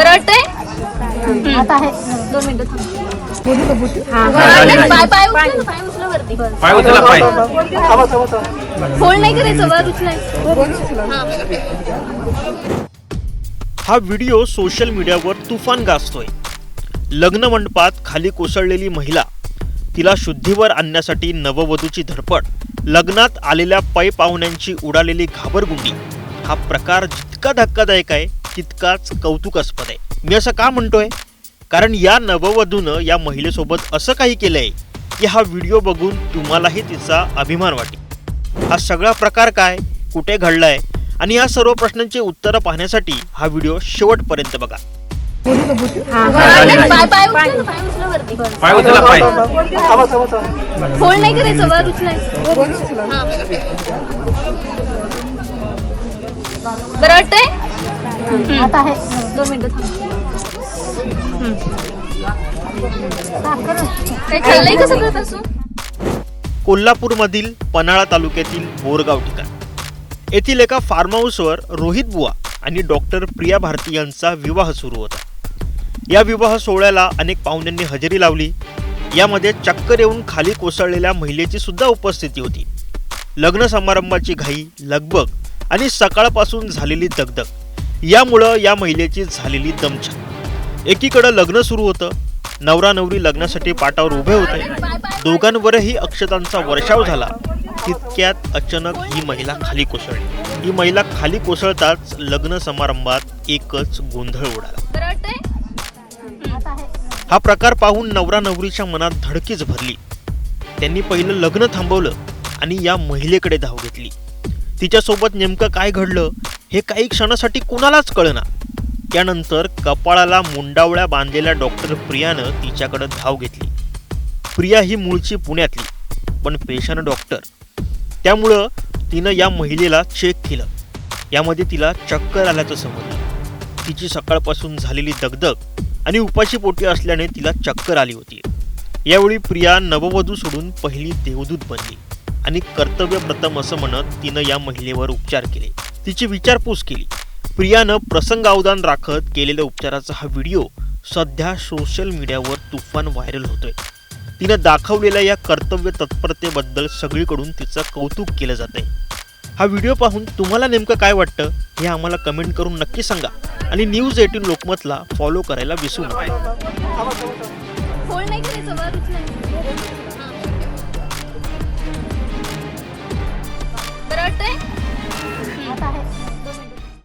बरं वाटतंय आता आहे. दोन मिनिटं थांब. बोलू का बोलू पाय पाय पाय उचल पाय. उचला वरती. पाय उचला पाय. फोल्ड नाही करायचं वर उचलायचं हा व्हिडिओ सोशल मीडियावर तुफान गाजतोय. लग्न मंडपात खाली कोसळलेली महिला तिला शुद्धीवर आणण्यासाठी नववधूची धडपड लग्नात आलेल्या पै पाहुण्यांची उडालेली घाबरगुंडी हा प्रकार जितका धक्कादायक आहे तितकाच कौतुकास्पद आहे. मी असं का म्हणतोय? कारण या नववधूनं या महिलेसोबत असं काही केलंय की हा व्हिडिओ बघून तुम्हालाही तिचा अभिमान वाटेल. हा सगळा प्रकार काय? कुठे घडलाय? आणि या सर्व प्रश्नांची उत्तरं पाहण्यासाठी हा व्हिडिओ शेवटपर्यंत बघा. बरं वाटतंय? आता आहे दोन मिनिटं थांब. काही खाल्लंय का सगळं तसं? कोल्हापूरमधील पन्हाळा तालुक्यातील बोरगाव ठिकाण. येथील एका फार्म हाऊसवर रोहित बुवा आणि डॉक्टर प्रिया भारती यांचा विवाह सुरू होता. या विवाह सोहळ्याला अनेक पाहुण्यांनी हजेरी लावली. यामध्ये चक्कर येऊन खाली कोसळलेल्या महिलेची सुद्धा उपस्थिती होती. लग्न समारंभाची घाई लगबग आणि सकाळपासून झालेली दगदग. यामुळं या महिलेची झालेली दमछाक. एकीकडं लग्न सुरू होतं. नवरा नवरी लग्नासाठी पाटावर उभे होते. दोघांवरही अक्षतांचा वर्षाव झाला. तितक्यात अचानक ही महिला खाली कोसळली. ही महिला खाली कोसळताच लग्न समारंभात एकच गोंधळ उडाला. हा प्रकार पाहून नवरा नवरीच्या मनात धडकीच भरली. त्यांनी पहिलं लग्न थांबवलं आणि या महिलेकडे धाव घेतली. तिच्यासोबत नेमकं काय घडलं? हे काही क्षणासाठी कुणालाच कळना. त्यानंतर कपाळाला मुंडावळ्या बांधलेल्या डॉक्टर प्रियानं तिच्याकडे धाव घेतली. प्रिया ही मूळची पुण्यातली पण पेशानं डॉक्टर. त्यामुळं तिनं या महिलेला चेक केलं. यामध्ये तिला चक्कर आल्याचं समजलं. तिची सकाळपासून झालेली दगदग आणि उपाशी पोटी असल्याने तिला चक्कर आली होती. यावेळी प्रिया नववधू सोडून पहिली देवदूत बनली आणि कर्तव्यप्रथम असं म्हणत तिनं या महिलेवर उपचार केले. तिची विचारपूस केली. प्रियानं प्रसंगावधान राखत केलेल्या उपचाराचा हा व्हिडिओ सध्या सोशल मीडियावर तुफान व्हायरल होतोय. तिनं दाखवलेल्या या कर्तव्य तत्परतेबद्दल सगळीकडून तिचं कौतुक केलं जातंय. हा व्हिडिओ पाहून तुम्हाला नेमकं काय वाटतं हे आम्हाला कमेंट करून नक्की सांगा. आणि न्यूज एटीन लोकमतला फॉलो करायला विसरू नका.